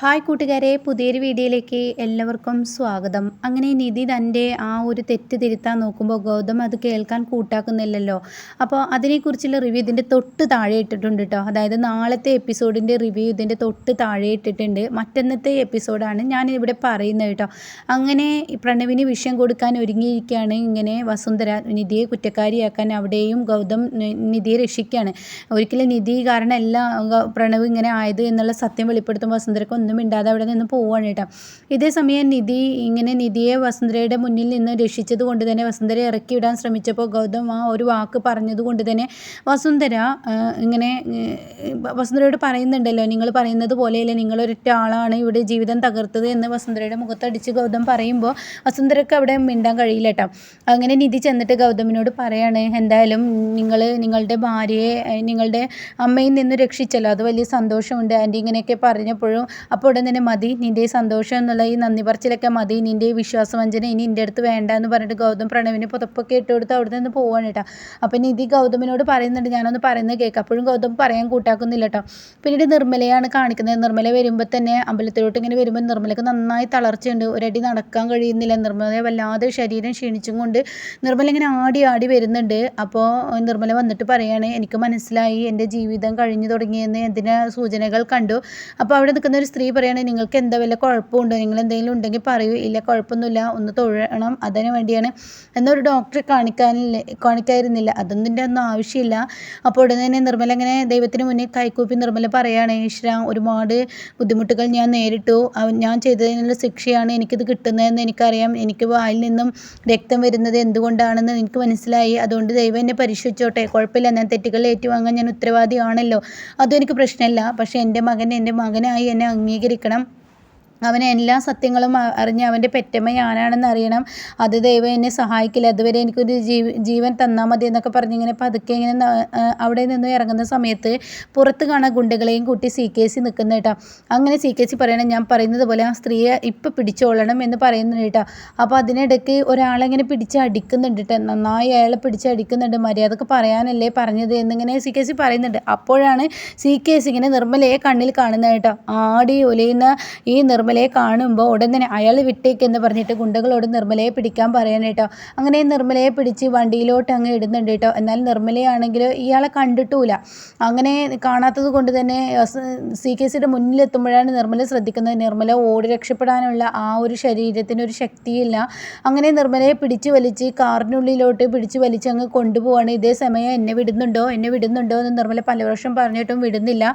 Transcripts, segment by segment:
Hi കൂട്ടുകാരെ പുതിയൊരു വീഡിയോയിലേക്ക് എല്ലാവർക്കും സ്വാഗതം. അങ്ങനെ നിധി തന്റെ ആ ഒരു തെറ്റ് തിരുത്താൻ നോക്കുമ്പോൾ ഗൗതം അത് കേൾക്കാൻ കൂട്ടാക്കുന്നില്ലല്ലോ. അപ്പോൾ അതിനെക്കുറിച്ചുള്ള റിവ്യൂ ഇതിന്റെ തൊട്ട് താഴെ ഇട്ടിട്ടുണ്ട് കേട്ടോ അതായത് നാളത്തെ എപ്പിസോഡിന്റെ റിവ്യൂ ഇതിന്റെ തൊട്ട് താഴെ ഇട്ടിട്ടുണ്ട്. മറ്റന്നത്തെ എപ്പിസോഡാണ് ഞാൻ ഇവിടെ പറയുന്നത് കേട്ടോ അങ്ങനെ പ്രണവിന് വിഷയം കൊടുക്കാൻ ഒരുങ്ങിയിരിക്കുകയാണ് ഇങ്ങനെ വസുന്ധര നിധിയെ കുറ്റക്കാരിയാക്കാൻ അവിടെയും ഗൗതം നിധിയെ രക്ഷിക്കുകയാണ്. ഒരിക്കലും നിധി എല്ലാം പ്രണവ് ഇങ്ങനെ ആയത് എന്നുള്ള സത്യം വെളിപ്പെടുത്തുമ്പോൾ വസുന്ധരക്ക് ഒന്നും മിണ്ടാതെ അവിടെ നിന്ന് പോവുകയാണ് കേട്ടോ. ഇതേ സമയം നിധി ഇങ്ങനെ നിധിയെ വസുന്ധരയുടെ മുന്നിൽ നിന്ന് രക്ഷിച്ചത് കൊണ്ട് തന്നെ വസുന്ധരയെ ഇറക്കി വിടാൻ ശ്രമിച്ചപ്പോൾ ഗൗതം ആ ഒരു വാക്ക് പറഞ്ഞത് കൊണ്ട് തന്നെ വസുന്ധര ഇങ്ങനെ വസുന്ധരയോട് പറയുന്നുണ്ടല്ലോ നിങ്ങൾ പറയുന്നത് പോലെയല്ലേ നിങ്ങളൊരൊറ്റ ആളാണ് ഇവിടെ ജീവിതം തകർത്തത് എന്ന് വസുന്ധരയുടെ മുഖത്തടിച്ച് ഗൗതം പറയുമ്പോൾ വസുന്ധരക്ക് അവിടെ മിണ്ടാൻ കഴിയില്ല കേട്ടോ. അങ്ങനെ നിധി ചെന്നിട്ട് ഗൗതമിനോട് പറയാണ് എന്തായാലും നിങ്ങൾ നിങ്ങളുടെ ഭാര്യയെ നിങ്ങളുടെ അമ്മയിൽ നിന്ന് രക്ഷിച്ചല്ലോ അത് വലിയ സന്തോഷമുണ്ട്. ആന്റി ഇങ്ങനെയൊക്കെ പറഞ്ഞപ്പോഴും അപ്പോൾ ഉടൻ തന്നെ മതി നിന്റെ സന്തോഷം എന്നുള്ള ഈ നന്ദി പറച്ചിലൊക്കെ മതി നിന്റെ വിശ്വാസവഞ്ചന ഇനി എന്റെ അടുത്ത് വേണ്ട എന്ന് പറഞ്ഞിട്ട് ഗൗതം പ്രണവിന് പുതപ്പൊക്കെ ഇട്ട് കൊടുത്ത് അവിടെ നിന്ന് പോവാണ് കേട്ടോ. അപ്പം നിധി ഗൗതമിനോട് പറയുന്നുണ്ട് ഞാനൊന്ന് പറയുന്നത് കേൾക്കാം. അപ്പോഴും ഗൗതം പറയാൻ കൂട്ടാക്കുന്നില്ല കേട്ടോ. പിന്നീട് നിർമ്മലയാണ് കാണിക്കുന്നത്. നിർമ്മല വരുമ്പോൾ തന്നെ അമ്പലത്തിലോട്ട് ഇങ്ങനെ വരുമ്പോൾ നിർമ്മലക്ക് നന്നായി തളർച്ചയുണ്ട്. ഒരടി നടക്കാൻ കഴിയുന്നില്ല. നിർമ്മല വല്ലാതെ ശരീരം ക്ഷീണിച്ചും കൊണ്ട് നിർമ്മല ഇങ്ങനെ ആടി ആടി വരുന്നുണ്ട്. അപ്പോൾ നിർമ്മല വന്നിട്ട് പറയാണ് എനിക്ക് മനസ്സിലായി എന്റെ ജീവിതം കഴിഞ്ഞു തുടങ്ങിയെന്ന് എന്തിനാ സൂചനകൾ കണ്ടു? അപ്പോൾ അവിടെ നിൽക്കുന്ന ഒരു സ്ത്രീ പറയുകയാണെങ്കിൽ നിങ്ങൾക്ക് എന്താ വല്ല കുഴപ്പമുണ്ടോ? നിങ്ങൾ എന്തെങ്കിലും ഉണ്ടെങ്കിൽ പറയൂ. ഇല്ല കുഴപ്പമൊന്നുമില്ല. ഒന്ന് തൊഴണം. അതിന് വേണ്ടിയാണ്. എന്നൊരു ഡോക്ടറെ കാണിക്കാനില്ല കാണിക്കായിരുന്നില്ല. അതൊന്നും ഒന്നും ആവശ്യമില്ല. അപ്പോൾ ഉടനെ തന്നെ നിർമ്മല ഇങ്ങനെ ദൈവത്തിന് മുന്നിൽ കൈക്കൂപ്പി നിർമ്മല പറയുകയാണ് ഈശ്വര ഒരുപാട് ബുദ്ധിമുട്ടുകൾ ഞാൻ നേരിട്ടു. ഞാൻ ചെയ്തതിനുള്ള ശിക്ഷയാണ് എനിക്കിത് കിട്ടുന്നതെന്ന് എനിക്കറിയാം. എനിക്ക് വായിൽ നിന്നും രക്തം വരുന്നത് എന്തുകൊണ്ടാണെന്ന് എനിക്ക് മനസ്സിലായി. അതുകൊണ്ട് ദൈവം എന്നെ പരിശോധിച്ചോട്ടെ. കുഴപ്പമില്ല. ഞാൻ തെറ്റുകൾ ഏറ്റുവാങ്ങാൻ ഞാൻ ഉത്തരവാദിയാണല്ലോ. അതും എനിക്ക് പ്രശ്നമല്ല. പക്ഷേ എന്റെ മകൻ എന്റെ മകനായി എന്നെ അംഗീകരിക്കണം അവൻ എല്ലാ സത്യങ്ങളും അറിഞ്ഞ് അവന്റെ പെറ്റമ്മ ഞാനാണെന്ന് അറിയണം. അത് ദൈവം എന്നെ സഹായിക്കില്ല. അതുവരെ എനിക്കൊരു ജീവ ജീവൻ തന്നാൽ മതി എന്നൊക്കെ പറഞ്ഞ് ഇങ്ങനെ പതുക്കെ ഇങ്ങനെ അവിടെ നിന്ന് ഇറങ്ങുന്ന സമയത്ത് പുറത്ത് കാണാൻ ഗുണ്ടകളെയും കൂട്ടി സി കെ സി നിൽക്കുന്ന കേട്ടോ. അങ്ങനെ സി കെ സി പറയണം ഞാൻ പറയുന്നത് പോലെ ആ സ്ത്രീയെ ഇപ്പം പിടിച്ചോളണം എന്ന് പറയുന്നുണ്ട് കേട്ടോ. അപ്പോൾ അതിനിടയ്ക്ക് ഒരാളെങ്ങനെ പിടിച്ച് അടിക്കുന്നുണ്ട് കേട്ടോ നന്നായി അയാളെ പിടിച്ച് അടിക്കുന്നുണ്ട്. മര്യാദയ്ക്ക് പറയാനല്ലേ പറഞ്ഞത് എന്നിങ്ങനെ സി കെ സി പറയുന്നുണ്ട്. അപ്പോഴാണ് സി കെ സി ഇങ്ങനെ നിർമ്മലയെ കണ്ണിൽ കാണുന്നത് കേട്ടോ. ആടി ഒലയുന്ന ഈ നിർമ്മല നിർമ്മലയെ കാണുമ്പോൾ ഉടൻ തന്നെ അയാൾ വിട്ടേക്ക് എന്ന് പറഞ്ഞിട്ട് ഗുണ്ടകളോട് നിർമ്മലയെ പിടിക്കാൻ പറയാൻ കേട്ടോ. അങ്ങനെ നിർമ്മലയെ പിടിച്ച് വണ്ടിയിലോട്ട് അങ്ങ് ഇടുന്നുണ്ട് കേട്ടോ. എന്നാൽ നിർമ്മലയാണെങ്കിൽ ഇയാളെ കണ്ടിട്ടുമില്ല. അങ്ങനെ കാണാത്തത് കൊണ്ട് തന്നെ സി കെ സിയുടെ മുന്നിലെത്തുമ്പോഴാണ് നിർമ്മല ശ്രദ്ധിക്കുന്നത്. നിർമ്മല ഓടി രക്ഷപ്പെടാനുള്ള ആ ഒരു ശരീരത്തിന് ഒരു ശക്തിയില്ല. അങ്ങനെ നിർമ്മലയെ പിടിച്ച് വലിച്ച് കാറിനുള്ളിലോട്ട് പിടിച്ച് വലിച്ച് അങ്ങ് കൊണ്ടുപോവാണ്. ഇതേ സമയം എന്നെ വിടുന്നുണ്ടോ? എന്നെ വിടുന്നുണ്ടോ എന്ന് നിർമ്മല പല പ്രാവശ്യം പറഞ്ഞിട്ടും വിടുന്നില്ല.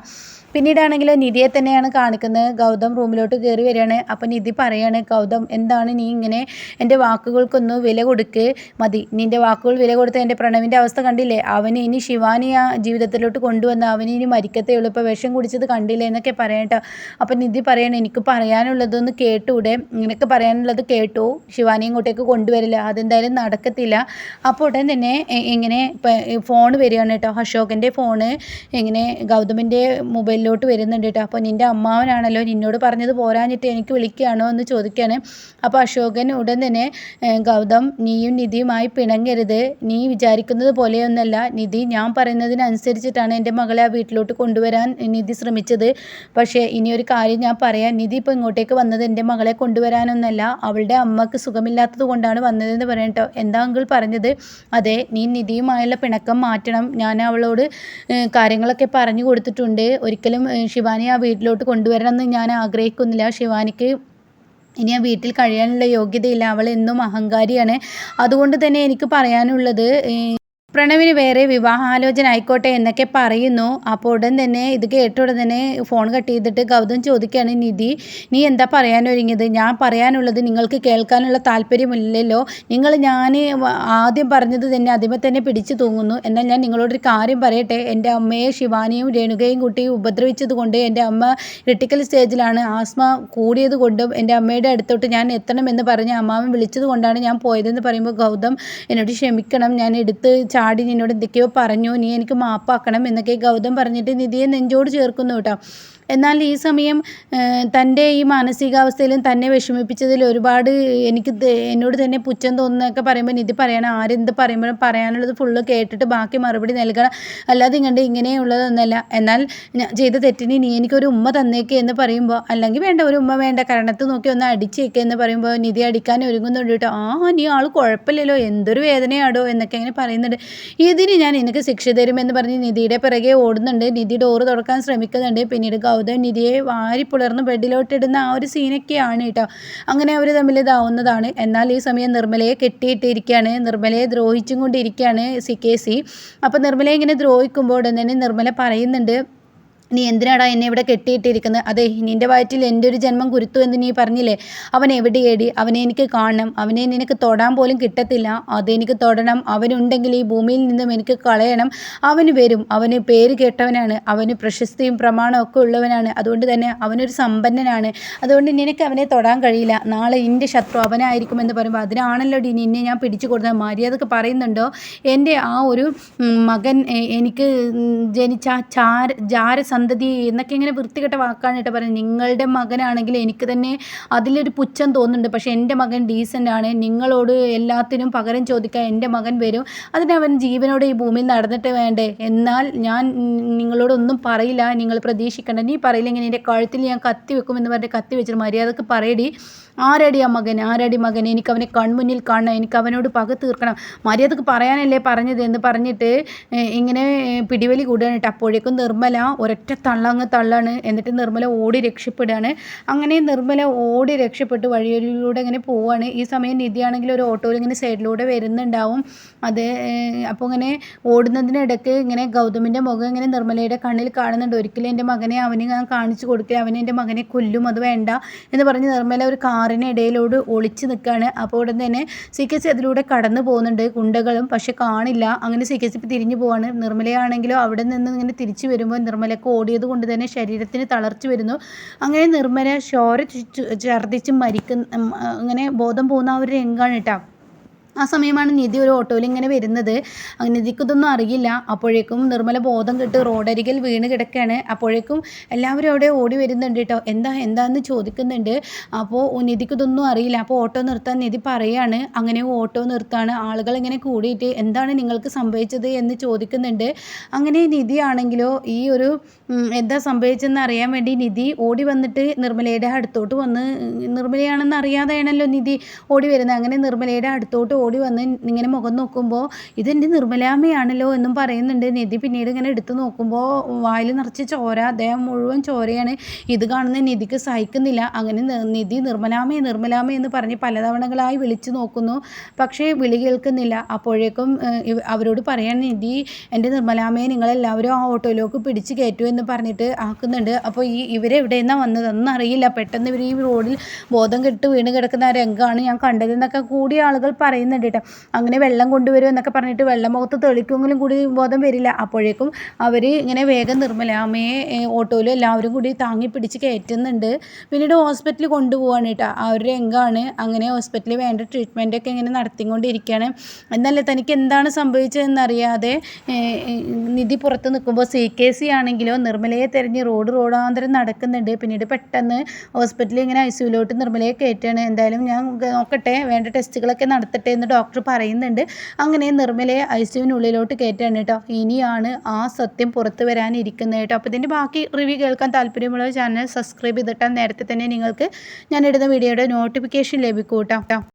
പിന്നീടാണെങ്കിൽ നിധിയെ തന്നെയാണ് കാണിക്കുന്നത്. ഗൗതം റൂമിലോട്ട് കയറി വരികയാണ്. അപ്പം നിധി പറയാണ് ഗൗതം എന്താണ് നീ ഇങ്ങനെ എന്റെ വാക്കുകൾക്കൊന്ന് വില കൊടുക്ക്. മതി നിന്റെ വാക്കുകൾ വില കൊടുത്ത എന്റെ പ്രണവിന്റെ അവസ്ഥ കണ്ടില്ലേ? അവന് ഇനി ശിവാനി ആ ജീവിതത്തിലോട്ട് കൊണ്ടുവന്ന അവന് ഇനി മരിക്കത്തേ ഉള്ളൂ. ഇപ്പോൾ വിഷം കുടിച്ചത് കണ്ടില്ലേ? എന്നൊക്കെ പറയട്ടോ. അപ്പം നിധി പറയണം എനിക്ക് പറയാനുള്ളതൊന്ന് കേട്ടൂടെ? നിനക്ക് പറയാനുള്ളത് കേട്ടു. ശിവാനി ഇങ്ങോട്ടേക്ക് കൊണ്ടുവരില്ല. അതെന്തായാലും നടക്കത്തില്ല. അപ്പോൾ ഉടൻ തന്നെ ഇങ്ങനെ ഫോൺ വരികയാണ് കേട്ടോ. അശോകന്റെ ഫോണ് ഇങ്ങനെ ഗൗതമിന്റെ മൊബൈൽ മുന്നിലോട്ട് വരുന്നുണ്ട് കേട്ടോ അപ്പോൾ നിന്റെ അമ്മാവനാണല്ലോ നിന്നോട് പറഞ്ഞത് പോരാഞ്ഞിട്ട് എനിക്ക് വിളിക്കുകയാണോ എന്ന് ചോദിക്കുകയാണ് അപ്പോൾ അശോകൻ ഉടൻ തന്നെ ഗൗതം നീയും നിധിയുമായി പിണങ്ങരുത്. നീ വിചാരിക്കുന്നത് പോലെയൊന്നല്ല. നിധി ഞാൻ പറയുന്നതിനനുസരിച്ചിട്ടാണ് എന്റെ മകളെ ആ വീട്ടിലോട്ട് കൊണ്ടുവരാൻ നിധി ശ്രമിച്ചത്. പക്ഷേ ഇനിയൊരു കാര്യം ഞാൻ പറയാം. നിധി ഇപ്പോൾ ഇങ്ങോട്ടേക്ക് വന്നത് എന്റെ മകളെ കൊണ്ടുവരാനൊന്നല്ല. അവളുടെ അമ്മയ്ക്ക് സുഖമില്ലാത്തത് കൊണ്ടാണ് വന്നതെന്ന് പറയട്ടോ എന്താ അങ്കിൾ പറഞ്ഞത്? അതെ നീ നിധിയുമായുള്ള പിണക്കം മാറ്റണം. ഞാൻ അവളോട് കാര്യങ്ങളൊക്കെ പറഞ്ഞു കൊടുത്തിട്ടുണ്ട്. ഒരിക്കലും ഒരിക്കലും ശിവാനി ആ വീട്ടിലോട്ട് കൊണ്ടുവരണമെന്ന് ഞാൻ ആഗ്രഹിക്കുന്നില്ല. ശിവാനിക്ക് ഇനി ആ വീട്ടിൽ കഴിയാനുള്ള യോഗ്യതയില്ല. അവൾ എന്നും അഹങ്കാരിയാണ്. അതുകൊണ്ട് തന്നെ എനിക്ക് പറയാനുള്ളത് പ്രണവിന് വേറെ വിവാഹാലോചന ആയിക്കോട്ടെ എന്നൊക്കെ പറയുന്നു. അപ്പോൾ ഉടൻ തന്നെ ഇത് കേട്ട ഉടൻ തന്നെ ഫോൺ കട്ട് ചെയ്തിട്ട് ഗൗതം ചോദിക്കുകയാണ് നിധി നീ എന്താ പറയാനൊരുങ്ങിയത്? ഞാൻ പറയാനുള്ളത് നിങ്ങൾക്ക് കേൾക്കാനുള്ള താല്പര്യമില്ലല്ലോ. നിങ്ങൾ ഞാൻ ആദ്യം പറഞ്ഞത് തന്നെ ആദ്യമേ തന്നെ പിടിച്ചു തൂങ്ങുന്നു. എന്നാൽ ഞാൻ നിങ്ങളോടൊരു കാര്യം പറയട്ടെ. എന്റെ അമ്മയെ ശിവാനിയും രേണുകയും കുട്ടിയും ഉപദ്രവിച്ചത് കൊണ്ട് എന്റെ അമ്മ ക്രിട്ടിക്കൽ സ്റ്റേജിലാണ് ആസ്മ കൂടിയത് കൊണ്ടും എന്റെ അമ്മയുടെ അടുത്തോട്ട് ഞാൻ എത്തണമെന്ന് പറഞ്ഞ് അമ്മാവൻ വിളിച്ചത് കൊണ്ടാണ് ഞാൻ പോയതെന്ന് പറയുമ്പോൾ ഗൗതം എന്നോട് ക്ഷമിക്കണം. ഞാൻ എടുത്ത് ചാടി നിന്നോട് എന്തൊക്കെയോ പറഞ്ഞു. നീ എനിക്ക് മാപ്പാക്കണം എന്നൊക്കെ ഗൗതം പറഞ്ഞിട്ട് നിധിയെ നെഞ്ചോട് ചേർക്കുന്നു കേട്ടോ. എന്നാൽ ഈ സമയം തന്റെ ഈ മാനസികാവസ്ഥയിലും തന്നെ വിഷമിപ്പിച്ചതിൽ ഒരുപാട് എനിക്ക് എന്നോട് തന്നെ പുച്ഛം തോന്നുന്നൊക്കെ പറയുമ്പോൾ നിധി പറയണം ആരെന്ത് പറയുമ്പോഴും പറയാനുള്ളത് ഫുള്ള് കേട്ടിട്ട് ബാക്കി മറുപടി നൽകണം. അല്ലാതെ ഇങ്ങണ്ട് ഇങ്ങനെയുള്ളതൊന്നല്ല. എന്നാൽ ചെയ്ത തെറ്റിന് നീ എനിക്കൊരു ഉമ്മ തന്നേക്ക് എന്ന് പറയുമ്പോൾ അല്ലെങ്കിൽ വേണ്ട ഒരു ഉമ്മ വേണ്ട കരണത്ത് നോക്കി ഒന്ന് അടിച്ചേക്ക് എന്ന് പറയുമ്പോൾ നിധി അടിക്കാൻ ഒരുങ്ങുന്നുണ്ട് കേട്ടോ. ആ നീ ആൾ കുഴപ്പമില്ലല്ലോ. എന്തൊരു വേദനയാടോ എന്നൊക്കെ ഇങ്ങനെ പറയുന്നുണ്ട്. ഇതിന് ഞാൻ എനിക്ക് ശിക്ഷ തരുമെന്ന് പറഞ്ഞ് നിധിയുടെ പിറകെ ഓടുന്നുണ്ട്. നിധി ഡോറ് തുറക്കാൻ ശ്രമിക്കുന്നുണ്ട്. പിന്നീട് ഗൗതം നിധിയെ വാരി പുലർന്ന് ബെഡിലോട്ടിടുന്ന ആ ഒരു സീനൊക്കെയാണ് കേട്ടോ. അങ്ങനെ അവർ തമ്മിൽ ഇതാവുന്നതാണ്. എന്നാൽ ഈ സമയം നിർമ്മലയെ കെട്ടിയിട്ടിരിക്കുകയാണ്. നിർമ്മലയെ ദ്രോഹിച്ചും കൊണ്ടിരിക്കുകയാണ് സി കെ സി. അപ്പോൾ നിർമ്മലയെ ഇങ്ങനെ ദ്രോഹിക്കുമ്പോൾ തന്നെ നിർമ്മല പറയുന്നുണ്ട് നീ എന്തിനാടാ എന്നെ ഇവിടെ കെട്ടിയിട്ടിരിക്കുന്നത്? അതെ നിന്റെ വയറ്റിൽ എന്റെ ഒരു ജന്മം കുരുത്തു എന്ന് നീ പറഞ്ഞില്ലേ? അവൻ എവിടെയേടി അവനെ എനിക്ക് കാണണം. അവനെ നിനക്ക് തൊടാൻ പോലും കിട്ടത്തില്ല. അതെനിക്ക് തൊടണം. അവനുണ്ടെങ്കിൽ ഈ ഭൂമിയിൽ നിന്നും എനിക്ക് കളയണം. അവന് വരും. അവന് പേര് കേട്ടവനാണ്. അവന് പ്രശസ്തിയും പ്രമാണവും ഒക്കെ ഉള്ളവനാണ്. അതുകൊണ്ട് തന്നെ അവനൊരു സമ്പന്നനാണ്. അതുകൊണ്ട് നിനക്ക് അവനെ തൊടാൻ കഴിയില്ല. നാളെ എന്റെ ശത്രു അവനായിരിക്കും എന്ന് പറയുമ്പോൾ അതിനാണല്ലോ ഡി നിന്നെ ഞാൻ പിടിച്ചു കൊടുത്തത്. മര്യാദയ്ക്ക് പറയുന്നുണ്ടോ? എന്റെ ആ ഒരു മകൻ എനിക്ക് ജനിച്ച ചാര ജാര സന്തതി എന്നൊക്കെ ഇങ്ങനെ വൃത്തികെട്ട വാക്കാണ് കേട്ടോ പറയുന്നത്. നിങ്ങളുടെ മകനാണെങ്കിൽ എനിക്ക് തന്നെ അതിലൊരു പുച്ഛം തോന്നുന്നുണ്ട്. പക്ഷേ എന്റെ മകൻ ഡീസന്റ് ആണ്. നിങ്ങളോട് എല്ലാത്തിനും പകരം ചോദിക്കാൻ എന്റെ മകൻ വരും. അതിനവൻ ജീവനോടെ ഈ ഭൂമിയിൽ നടന്നിട്ട് വേണ്ടേ? എന്നാൽ ഞാൻ നിങ്ങളോടൊന്നും പറയില്ല. നിങ്ങൾ പ്രതീക്ഷിക്കേണ്ട. നീ പറയില്ലെങ്കിൽ എന്റെ കഴുത്തിൽ ഞാൻ കത്തി വെക്കും എന്ന് പറഞ്ഞ് കത്തി വെച്ചിട്ട് മര്യാദയ്ക്ക് പറയടി. ആരടി ആ മകൻ? ആരടി മകൻ? എനിക്ക് അവനെ കൺമുന്നിൽ കാണണം. എനിക്ക് അവനോട് പക തീർക്കണം. മര്യാദയ്ക്ക് പറയാനല്ലേ പറഞ്ഞത് എന്ന് പറഞ്ഞിട്ട് ഇങ്ങനെ പിടിവലി കൂടുകയാണ് അപ്പോഴേക്കും നിർമ്മല ഒരൊറ്റ തള്ളങ്ങ് തള്ളാണ്. എന്നിട്ട് നിർമ്മല ഓടി രക്ഷപ്പെടുകയാണ്. അങ്ങനെ നിർമ്മല ഓടി രക്ഷപ്പെട്ട്. വഴിയൊരിലൂടെ ഇങ്ങനെ പോവുകയാണ്. ഈ സമയം നിധിയാണെങ്കിൽ ഒരു ഓട്ടോയിൽ ഇങ്ങനെ സൈഡിലൂടെ വരുന്നുണ്ടാവും. അത് അപ്പോൾ ഇങ്ങനെ ഓടുന്നതിനിടയ്ക്ക് ഇങ്ങനെ ഗൗതമിന്റെ മുഖം ഇങ്ങനെ നിർമ്മലയുടെ കണ്ണിൽ കാണുന്നുണ്ട്. ഒരിക്കലും എന്റെ മകനെ അവന് ഞാൻ കാണിച്ചു കൊടുക്കില്ല. അവനെ എന്റെ മകനെ കൊല്ലും. അത് വേണ്ട എന്ന് പറഞ്ഞ് നിർമ്മല ഒരു കാറിന് ഇടയിലോട് ഒളിച്ച് നിൽക്കുകയാണ് അപ്പോൾ ഉടൻ തന്നെ സി കെ സി അതിലൂടെ കടന്നു പോകുന്നുണ്ട്. ഗുണ്ടകളും പക്ഷെ കാണില്ല. അങ്ങനെ സി കെ സി തിരിഞ്ഞു പോവാണ്. നിർമ്മലയാണെങ്കിലോ അവിടെ നിന്ന് ഇങ്ങനെ തിരിച്ചു വരുമ്പോൾ നിർമ്മലക്ക് ഓടിയത് കൊണ്ട് തന്നെ ശരീരത്തിന് തളർച്ച വരുന്നു. അങ്ങനെ നിർമ്മല ചോര ഛർദ്ദിച്ച് മരിക്കുന്ന അങ്ങനെ ബോധം പോകുന്ന ആ ഒരു രംഗമാണ് കേട്ടോ. ആ സമയമാണ് നിധി ഒരു ഓട്ടോയിൽ ഇങ്ങനെ വരുന്നത്. നിധിക്ക് ഇതൊന്നും അറിയില്ല. അപ്പോഴേക്കും നിർമ്മല ബോധം കെട്ട് റോഡരികിൽ വീണ് കിടക്കുകയാണ് അപ്പോഴേക്കും എല്ലാവരും അവിടെ ഓടി വരുന്നുണ്ട് കേട്ടോ എന്താ എന്താന്ന് ചോദിക്കുന്നുണ്ട്. അപ്പോൾ നിധിക്ക് ഇതൊന്നും അറിയില്ല. അപ്പോൾ ഓട്ടോ നിർത്താൻ നിധി പറയാണ്. അങ്ങനെ ഓട്ടോ നിർത്താണ്. ആളുകൾ ഇങ്ങനെ കൂടിയിട്ട് എന്താണ് നിങ്ങൾക്ക് സംഭവിച്ചത് എന്ന് ചോദിക്കുന്നുണ്ട്. അങ്ങനെ നിധി ആണെങ്കിലോ ഈ ഒരു എന്താ സംഭവിച്ചതെന്ന് അറിയാൻ വേണ്ടി നിധി ഓടി വന്നിട്ട് നിർമ്മലയുടെ അടുത്തോട്ട് വന്ന് നിർമ്മലയാണെന്ന് അറിയാതെയാണല്ലോ നിധി ഓടി വരുന്നത്. അങ്ങനെ നിർമ്മലയുടെ അടുത്തോട്ട് ഓടി വന്ന് ഇങ്ങനെ മുഖം നോക്കുമ്പോൾ ഇതെന്റെ നിർമ്മലാമ്മയാണല്ലോ എന്നും പറയുന്നുണ്ട്. നിധി പിന്നീട് ഇങ്ങനെ എടുത്തു നോക്കുമ്പോൾ വായിൽ നിറച്ച് ചോര അദ്ദേഹം മുഴുവൻ ചോരയാണ്. ഇത് കാണുന്ന നിധിക്ക് സഹിക്കുന്നില്ല. അങ്ങനെ നിധി നിർമ്മലാമേ നിർമ്മലാമേ എന്ന് പറഞ്ഞ് പലതവണകളായി വിളിച്ചു നോക്കുന്നു. പക്ഷേ വിളി കേൾക്കുന്നില്ല. അപ്പോഴേക്കും അവരോട് പറയാൻ നിധി എന്റെ നിർമ്മലാമയെ നിങ്ങളെല്ലാവരും ആ ഓട്ടോയിലേക്ക് പിടിച്ച് കയറ്റു എന്ന് പറഞ്ഞിട്ട് ആക്കുന്നുണ്ട്. അപ്പോൾ ഈ ഇവരെവിടെ നിന്നാണ് വന്നതെന്ന് അറിയില്ല. പെട്ടെന്ന് ഇവർ ഈ റോഡിൽ ബോധം കെട്ട് വീണ് കിടക്കുന്ന ആ രംഗമാണ് ഞാൻ കണ്ടതെന്നൊക്കെ കൂടി ആളുകൾ പറയുന്നുണ്ട്. കേട്ടോ അങ്ങനെ വെള്ളം കൊണ്ടുവരും എന്നൊക്കെ പറഞ്ഞിട്ട് വെള്ളം മുഖത്ത് തെളിക്കുമെങ്കിലും കൂടി ബോധം വരില്ല. അപ്പോഴേക്കും അവർ ഇങ്ങനെ വേഗം നിർമ്മലാമ്മയെ ഓട്ടോയിൽ എല്ലാവരും കൂടി താങ്ങി പിടിച്ച് കയറ്റുന്നുണ്ട്. പിന്നീട് ഹോസ്പിറ്റലിൽ കൊണ്ടുപോവാണ് കേട്ടോ. ആ ഒരു രംഗമാണ് അങ്ങനെ ഹോസ്പിറ്റലിൽ വേണ്ട ട്രീറ്റ്മെന്റൊക്കെ ഇങ്ങനെ നടത്തിക്കൊണ്ടിരിക്കുകയാണ് എന്നല്ല തനിക്ക് എന്താണ് സംഭവിച്ചതെന്നറിയാതെ നിധി പുറത്ത് നിൽക്കുമ്പോൾ സി കെ സി ആണെങ്കിലോ നിർമ്മലയെ തിരഞ്ഞ് റോഡ് റോഡാന്തരം നടക്കുന്നുണ്ട്. പിന്നീട് പെട്ടെന്ന് ഹോസ്പിറ്റലിൽ ഇങ്ങനെ ഐ സിയുലോട്ട് നിർമ്മലയെ കയറ്റുകയാണ് എന്തായാലും ഞാൻ നോക്കട്ടെ വേണ്ട ടെസ്റ്റുകളൊക്കെ നടത്തട്ടെ എന്ന് ഡോക്ടർ പറയുന്നുണ്ട്. അങ്ങനെ നിർമ്മലയെ ഐ സിയുവിനുള്ളിലോട്ട് കയറ്റാണ് കേട്ടോ. ഇനിയാണ് ആ സത്യം പുറത്തു വരാനിരിക്കുന്നത് കേട്ടോ. അപ്പോൾ ഇതിന്റെ ബാക്കി റിവ്യൂ കേൾക്കാൻ താല്പര്യമുള്ള ചാനൽ സബ്സ്ക്രൈബ് ചെയ്തിട്ടാൽ നേരത്തെ തന്നെ നിങ്ങൾക്ക് ഞാൻ ഇടുന്ന വീഡിയോയുടെ നോട്ടിഫിക്കേഷൻ ലഭിക്കും കേട്ടോ.